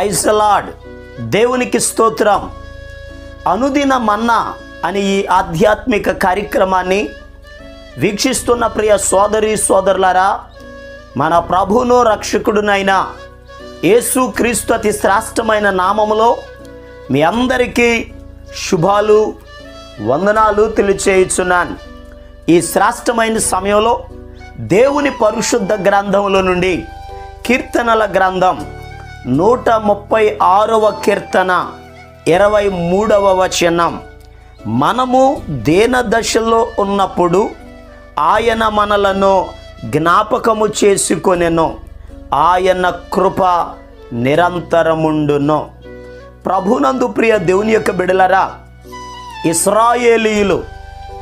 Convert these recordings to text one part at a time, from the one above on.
Praise lord దేవునికి స్తోత్రం. అనుదిన మన్నా అని ఈ ఆధ్యాత్మిక కార్యక్రమాన్ని వీక్షిస్తున్న ప్రియ సోదరి సోదరులారా మన ప్రభును రక్షకుడునైన యేసు క్రీస్తు అతి శ్రేష్టమైన నామములో మీ అందరికీ శుభాలు వందనాలు తెలియచేయుచున్నాను. ఈ శ్రేష్టమైన సమయంలో దేవుని పరిశుద్ధ గ్రంథంలో నుండి కీర్తనల గ్రంథం నూట ముప్పై ఆరవ కీర్తన ఇరవై మూడవ వచనం. మనము దేన దశలో ఉన్నప్పుడు ఆయన మనలను జ్ఞాపకము చేసుకొనెను. ఆయన కృప నిరంతరముండును. ప్రభునందు ప్రియ దేవుని యొక్క బిడలరా ఇస్రాయేలీయులు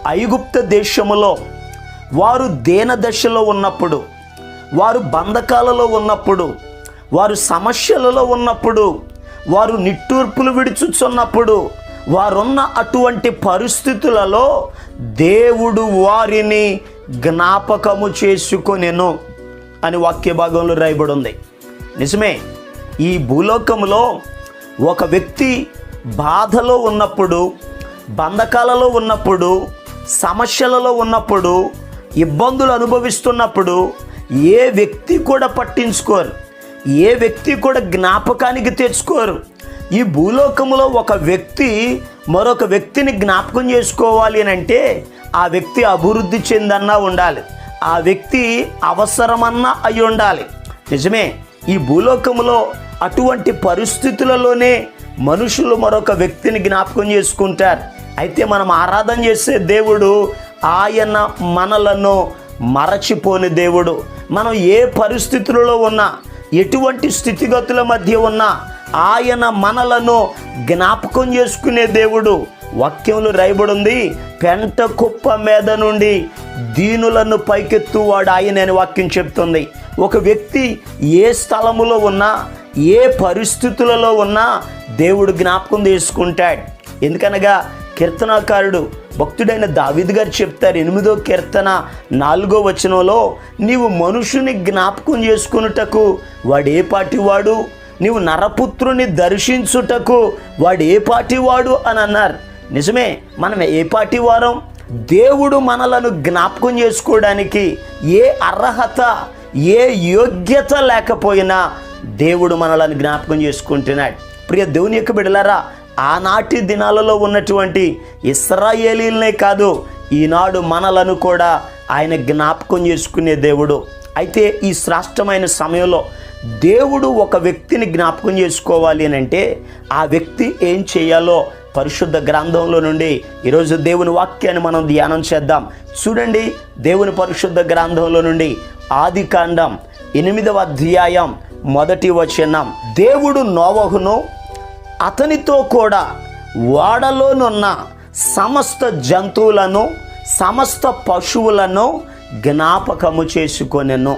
ఐగుప్త దేశములో వారు దేన దశలో ఉన్నప్పుడు వారు బంధకాలలో ఉన్నప్పుడు వారు సమస్యలలో ఉన్నప్పుడు వారు నిట్టూర్పులు విడుచుచున్నప్పుడు వారున్న అటువంటి పరిస్థితులలో దేవుడు వారిని జ్ఞాపకము చేసుకొనెను అని వాక్య భాగంలో రాయబడి ఉంది నిజమే ఈ భూలోకంలో ఒక వ్యక్తి బాధలో ఉన్నప్పుడు బంధకాలలో ఉన్నప్పుడు సమస్యలలో ఉన్నప్పుడు ఇబ్బందులు అనుభవిస్తున్నప్పుడు ఏ వ్యక్తి కూడా పట్టించుకోరు. ఏ వ్యక్తి కూడా జ్ఞాపకానికి తెచ్చుకోరు. ఈ భూలోకంలో ఒక వ్యక్తి మరొక వ్యక్తిని జ్ఞాపకం చేసుకోవాలి అని అంటే ఆ వ్యక్తి అభివృద్ధి చెందన్నా ఉండాలి. ఆ వ్యక్తి అవసరమన్నా అయి ఉండాలి. నిజమే ఈ భూలోకంలో అటువంటి పరిస్థితులలోనే మనుషులు మరొక వ్యక్తిని జ్ఞాపకం చేసుకుంటారు. అయితే మనం ఆరాధన చేసే దేవుడు ఆయన మనలను మరచిపోని దేవుడు. మనం ఏ పరిస్థితులలో ఉన్నా ఎటువంటి స్థితిగతుల మధ్య ఉన్నా ఆయన మనలను జ్ఞాపకం చేసుకునే దేవుడు. వాక్యంలో రాయబడి ఉంది పెంట కుప్ప మీద నుండి దీనులను పైకెత్తువాడు ఆయన అని వాక్యం చెప్తుంది. ఒక వ్యక్తి ఏ స్థలములో ఉన్నా ఏ పరిస్థితులలో ఉన్నా దేవుడు జ్ఞాపకం చేసుకుంటాడు. ఎందుకనగా కీర్తనాకారుడు భక్తుడైన దావిద్ గారు చెప్తారు ఎనిమిదో కీర్తన నాలుగో వచనంలో నీవు మనుషుని జ్ఞాపకం చేసుకున్నటకు వాడు ఏ వాడు నీవు నరపుత్రుని దర్శించుటకు వాడు ఏ వాడు అని అన్నారు. నిజమే మనం ఏ పాటి వారం దేవుడు మనలను జ్ఞాపకం చేసుకోవడానికి ఏ అర్హత ఏ యోగ్యత లేకపోయినా దేవుడు మనలను జ్ఞాపకం చేసుకుంటున్నాడు. ప్రియ దేవుని యొక్క బిడలారా ఆనాటి దినాలలో ఉన్నటువంటి ఇస్రాయేలీలనే కాదు ఈనాడు మనలను కూడా ఆయన జ్ఞాపకం చేసుకునే దేవుడు. అయితే ఈ శ్రాష్టమైన సమయంలో దేవుడు ఒక వ్యక్తిని జ్ఞాపకం చేసుకోవాలి అని అంటే ఆ వ్యక్తి ఏం చేయాలో పరిశుద్ధ గ్రంథంలో నుండి ఈరోజు దేవుని వాక్యాన్ని మనం ధ్యానం చేద్దాం. చూడండి దేవుని పరిశుద్ధ గ్రంథంలో నుండి ఆది కాండం ఎనిమిదవ అధ్యాయం మొదటి వచనం. దేవుడు నోవహును అతనితో కూడా ఓడలోనున్న సమస్త జంతువులను సమస్త పశువులను జ్ఞాపకము చేసుకొనెను.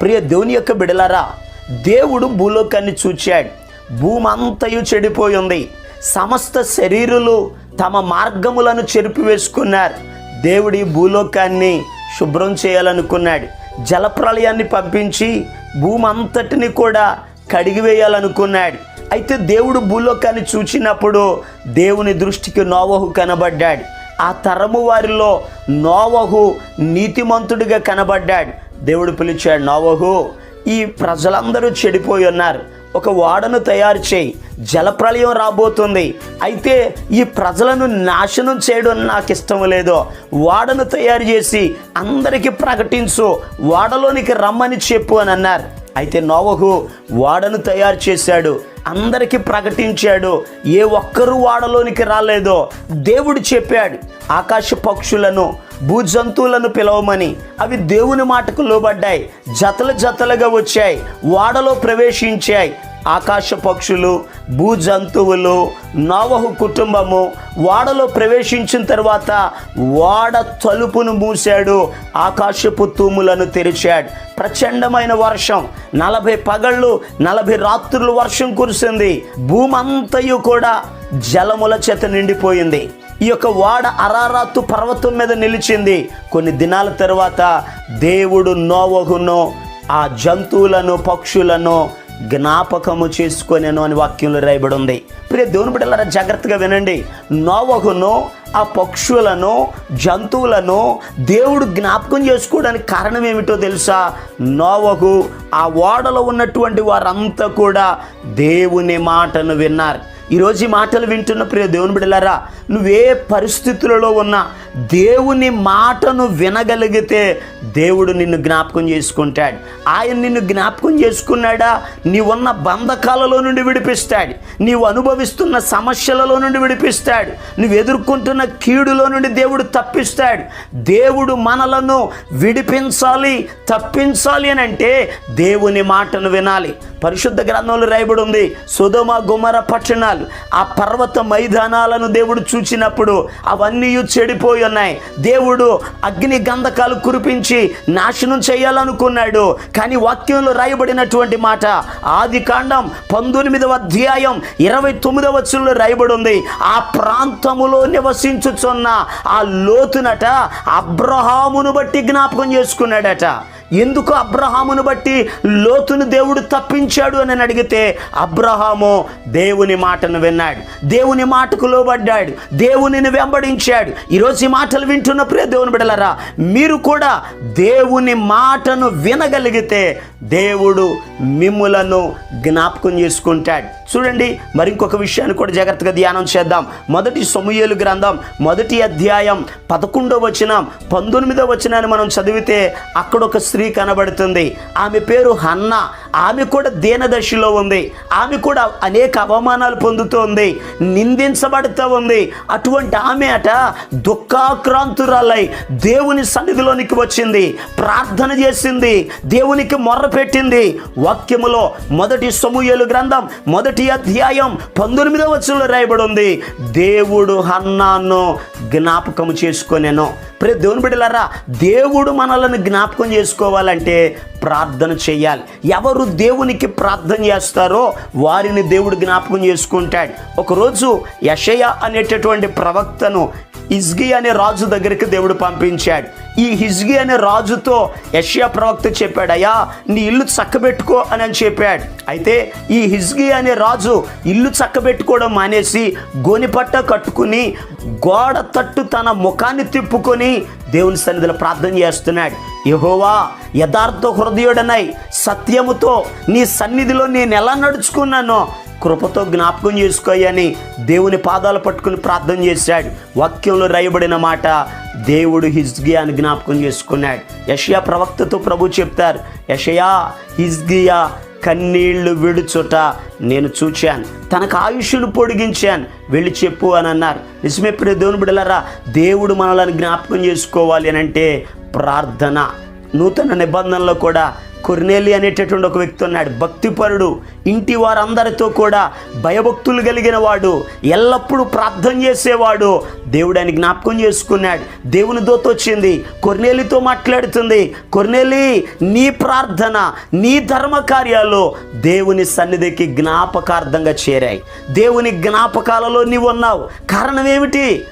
ప్రియ దేవుని యొక్క బిడలరా దేవుడు భూలోకాన్ని చూచాడు. భూమంతయు చెడిపోయి ఉంది సమస్త శరీరులు తమ మార్గములను చెరిపివేసుకున్నారు. దేవుడి భూలోకాన్ని శుభ్రం చేయాలనుకున్నాడు. జలప్రలయాన్ని పంపించి భూమంతటిని కూడా కడిగివేయాలనుకున్నాడు. అయితే దేవుడు భూలోకాన్ని చూచినప్పుడు దేవుని దృష్టికి నోవహు కనబడ్డాడు. ఆ తరము వారిలో నోవహు నీతిమంతుడిగా కనబడ్డాడు. దేవుడు పిలిచాడు నోవహు ఈ ప్రజలందరూ చెడిపోయి ఉన్నారు. ఒక ఓడను తయారు చేయి. జలప్రలయం రాబోతుంది. అయితే ఈ ప్రజలను నాశనం చేయడం నాకు ఇష్టం లేదు. ఓడను తయారు చేసి అందరికీ ప్రకటించు. ఓడలోనికి రమ్మని చెప్పు అని అన్నారు. అయితే నోవహు ఓడను తయారు చేశాడు. అందరికీ ప్రకటించాడు. ఏ ఒక్కరూ వాడలోనికి రాలేదో. దేవుడు చెప్పాడు ఆకాశ పక్షులను భూజంతువులను పిలవమని. అవి దేవుని మాటకు లోబడ్డాయి జతలు జతలుగా వచ్చాయి వాడలో ప్రవేశించాయి. ఆకాశ పక్షులు భూజంతువులు నోవహు కుటుంబము వాడలో ప్రవేశించిన తర్వాత వాడ తలుపును మూశాడు ఆకాశపు తూములను తెరిచాడు. ప్రచండమైన వర్షం నలభై పగళ్ళు నలభై రాత్రులు వర్షం కురిసింది. భూమంతయు కూడా జలముల చేత నిండిపోయింది. ఈ యొక్క వాడ అరారాత్తు పర్వతం మీద నిలిచింది. కొన్ని దినాల తర్వాత దేవుడు నోవహును ఆ జంతువులను పక్షులను జ్ఞాపకము చేసుకొనేను అని వాక్యంలో రాయబడి ఉంది ప్రియ దేవుని బిడ్డలారా జాగ్రత్తగా వినండి. నోవహును ఆ పక్షులను జంతువులను దేవుడు జ్ఞాపకం చేసుకోవడానికి కారణం ఏమిటో తెలుసా? నోవహు ఆ ఓడలో ఉన్నటువంటి వారంతా కూడా దేవుని మాటను విన్నారు. ఈరోజు ఈ మాటలు వింటున్న ప్రియ దేవుని బిడలారా నువ్వే పరిస్థితులలో ఉన్నా దేవుని మాటను వినగలిగితే దేవుడు నిన్ను జ్ఞాపకం చేసుకుంటాడు. ఆయన నిన్ను జ్ఞాపకం చేసుకున్నాడా? నీవున్న బంధకాలలో నుండి విడిపిస్తాడు. నీవు అనుభవిస్తున్న సమస్యలలో నుండి విడిపిస్తాడు. నువ్వు ఎదుర్కొంటున్న కీడులో నుండి దేవుడు తప్పిస్తాడు. దేవుడు మనలను విడిపించాలి తప్పించాలి అని అంటే దేవుని మాటను వినాలి. పరిశుద్ధ గ్రంథంలో రాయబడి ఉంది. సుధమ గుమర పట్టణాలు. ఆ పర్వత మైదానాలను దేవుడు చూచినప్పుడు అవన్నీ చెడిపోయి ఉన్నాయి. దేవుడు అగ్ని గంధకాలు కురిపించి నాశనం చేయాలనుకున్నాడు. కానీ వాక్యంలో రాయబడినటువంటి మాట ఆది కాండం పంతొమ్మిదవ అధ్యాయం ఇరవై తొమ్మిదవ వచ్చంలో రాయబడి ఉంది. ఆ ప్రాంతములో నివసించుచున్న ఆ లోతునట అబ్రహామును బట్టి జ్ఞాపకం చేసుకున్నాడట. ఎందుకు అబ్రహామును బట్టి లోతును దేవుడు తప్పించాడు అని అడిగితే అబ్రహాము దేవుని మాటను విన్నాడు దేవుని మాటకు లోబడ్డాడు దేవునిని వెంబడించాడు. ఈరోజు ఈ మాటలు వింటున్న ప్రియ దేవుని బిడలరా మీరు కూడా దేవుని మాటను వినగలిగితే దేవుడు మిమ్ములను జ్ఞాపకం చేసుకుంటాడు. చూడండి మరి ఇంకొక విషయాన్ని కూడా జాగ్రత్తగా ధ్యానం చేద్దాం. మొదటి సమూహలు గ్రంథం మొదటి అధ్యాయం పదకొండో వచనం పంతొమ్మిదో వచనాన్ని మనం చదివితే అక్కడ ఒక స్త్రీ కనబడుతుంది. ఆమె పేరు హన్న. ఆమె కూడా దీనదశలో ఉంది. ఆమె కూడా అనేక అవమానాలు పొందుతోంది. నిందించబడుతూ ఉంది. అటువంటి ఆమె అట దుఃఖాక్రాంతురాలై దేవుని సన్నిధిలోనికి వచ్చింది. ప్రార్థన చేసింది. దేవునికి మొర్ర పెట్టింది. వాక్యములో మొదటి సమూహలు గ్రంథం మొదటి అధ్యాయం పంతొమ్మిదవ వచ్చంలో రాయబడి ఉంది. దేవుడు హన్నాను జ్ఞాపకము చేసుకొనేను. ప్రే దేవుని బిడ్డలారా దేవుడు మనలను జ్ఞాపకం చేసుకోవాలంటే ప్రార్థన చేయాలి. ఎవరు దేవునికి ప్రార్థన చేస్తారో వారిని దేవుడు జ్ఞాపకం చేసుకుంటాడు. ఒకరోజు యషయ అనేటటువంటి ప్రవక్తను ఇజ్గి అనే రాజు దగ్గరికి దేవుడు పంపించాడు. ఈ హిజ్గి అనే రాజుతో యష్యా ప్రవక్త చెప్పాడు అయ్యా నీ ఇల్లు చక్కబెట్టుకో అని అని చెప్పాడు. అయితే ఈ హిజ్గి అనే రాజు ఇల్లు చక్కబెట్టుకోవడం మానేసి గోనిపట్ట కట్టుకుని గోడ తట్టు తన ముఖాన్ని తిప్పుకొని దేవుని సన్నిధిలో ప్రార్థన చేస్తున్నాడు. యహోవా యథార్థ హృదయుడనై సత్యముతో నీ సన్నిధిలో నేను ఎలా నడుచుకున్నానో కృపతో జ్ఞాపకం చేసుకోయని దేవుని పాదాలు పట్టుకుని ప్రార్థన చేశాడు. వాక్యంలో రాయబడిన మాట దేవుడు హిజ్గియాని జ్ఞాపకం చేసుకున్నాడు. యషయా ప్రవక్తతో ప్రభు చెప్తారు యషయా హిజ్గియా కన్నీళ్ళు విడుచుట నేను చూచాను. తనకు ఆయుష్ను పొడిగించాను. వెళ్ళి చెప్పు అని అన్నారు. నిజమే ప్రియ దేవుని బిడలరా దేవుడు మనల్ని జ్ఞాపకం చేసుకోవాలి అని అంటే ప్రార్థన నూతన నిబంధనలో కూడా కొర్నేలి అనేటటువంటి ఒక వ్యక్తి ఉన్నాడు. భక్తిపరుడు. ఇంటి వారందరితో కూడా భయభక్తులు కలిగిన వాడు. ఎల్లప్పుడూ ప్రార్థన చేసేవాడు. దేవుడు ఆయన జ్ఞాపకం చేసుకున్నాడు. దేవుని దోత వచ్చింది. కొర్నేలితో మాట్లాడుతుంది. కొర్నేలి నీ ప్రార్థన నీ ధర్మ కార్యాలు దేవుని సన్నిధికి జ్ఞాపకార్థంగా చేరాయి. దేవుని జ్ఞాపకాలలో నీవు ఉన్నావు. కారణం ఏమిటి?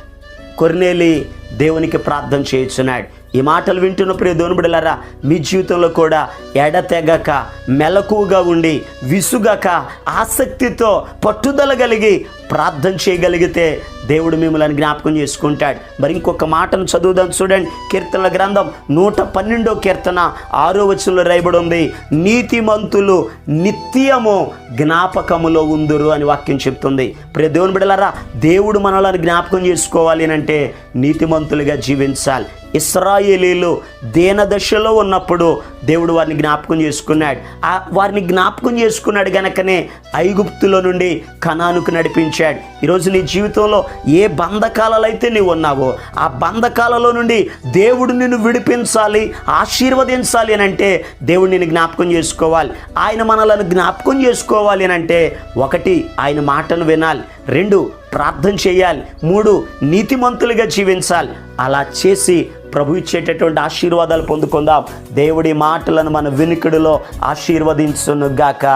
కొర్నేలి దేవునికి ప్రార్థన చేయుచున్నాడు. ఈ మాటలు వింటున్న ప్రియ దోనుబడిలారా మీ జీవితంలో కూడా ఎడతెగక మెలకువగా ఉండి విసుగక ఆసక్తితో పట్టుదల కలిగి ప్రార్థన చేయగలిగితే దేవుడు మిమ్మల్ని జ్ఞాపకం చేసుకుంటాడు. మరి ఇంకొక మాటను చదువుదాం చూడండి. కీర్తనల గ్రంథం నూట పన్నెండో కీర్తన ఆరో వచనంలో రాయబడి ఉంది. నీతిమంతులు నిత్యము జ్ఞాపకములో ఉందురు అని వాక్యం చెప్తుంది. ప్రియ దేవుని బిడలారా దేవుడు మనలను జ్ఞాపకం చేసుకోవాలి అని అంటే నీతిమంతులుగా జీవించాలి. ఇస్రాయేలీలు దీనదశలో ఉన్నప్పుడు దేవుడు వారిని జ్ఞాపకం చేసుకున్నాడు. ఆ వారిని జ్ఞాపకం చేసుకున్నాడు గనకనే ఐగుప్తులో నుండి కణానుకు నడిపించాడు. ఈరోజు నీ జీవితంలో ఏ బంధకాలలో అయితే నీవు ఉన్నావో ఆ బంధకాలలో నుండి దేవుడు నిన్ను విడిపించాలి ఆశీర్వదించాలి అని అంటే దేవుడు నిన్ను జ్ఞాపకం చేసుకోవాలి. ఆయన మనలను జ్ఞాపకం చేసుకోవాలి అని అంటే ఒకటి ఆయన మాటను వినాలి. రెండు ప్రార్థన చేయాలి. మూడు నీతిమంతులుగా జీవించాలి. అలా చేసి ప్రభు ఇచ్చేటటువంటి ఆశీర్వాదాలు పొందుకుందాం. దేవుడి మాటలను మన వినికిడిలో ఆశీర్వదించునుగాక.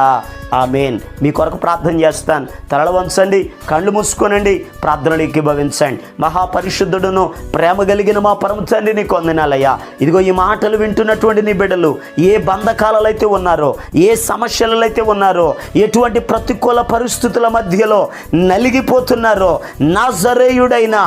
మెయిన్ మీ కొరకు ప్రార్థన చేస్తాను. తలల వంచండి కళ్ళు మూసుకోనండి ప్రార్థనలు ఎక్కిభవించండి మహాపరిశుద్ధుడును ప్రేమ కలిగిన మా పరమ తండ్రి నీకు వందనాలయ్యా. ఇదిగో ఈ మాటలు వింటున్నటువంటి నీ బిడ్డలు ఏ బంధకాలలో అయితే ఉన్నారో ఏ సమస్యలలో అయితే ఉన్నారో ఎటువంటి ప్రతికూల పరిస్థితుల మధ్యలో నలిగిపోతున్నారో నాజరేయుడైన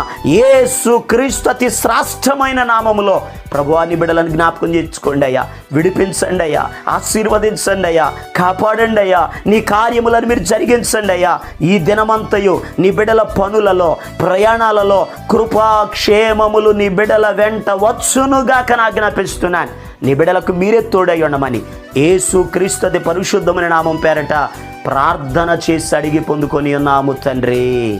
ఏ సుక్రీస్తు అతి శ్రాష్టమైన నా నామములో ప్రభువాని బిడలను జ్ఞాపకం చేసుకోండి అయ్యా. విడిపించండి అయ్యా. ఆశీర్వదించండి అయ్యా. కాపాడండి అయ్యా. నీ కార్యములను మీరు జరిగించండి అయ్యా. ఈ దినమంతయు నీ బిడల పనులలో ప్రయాణాలలో కృపాక్షేమములు నీ బిడ్డల వెంట వచ్చునుగాక నా నీ బిడలకు మీరే తోడై ఉండమని ఏసు క్రీస్తుది పరిశుద్ధమైన నామం పేరట ప్రార్థన చేసి అడిగి పొందుకొని ఉన్నాము తండ్రి.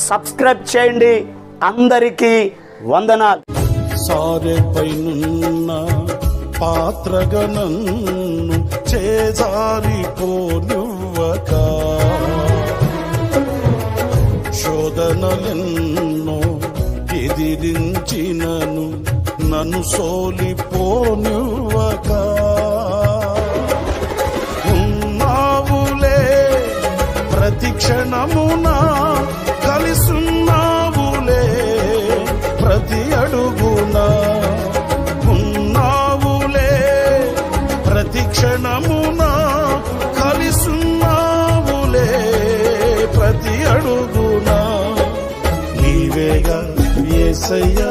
సబ్స్క్రైబ్ చేయండి. అందరికీ వందనాలు. సారెపైనున్న పాత్రగా నన్ను చేజారిపోనివ్వక శోధనలెన్నో ఎదిరించినను నన్ను సోలిపోనివ్వక ఉన్నావులే ప్రతి క్షణమునా క్షణమునా కలిసున్నావులే ప్రతి అడుగునా. నీవేగా ఏసయ్యా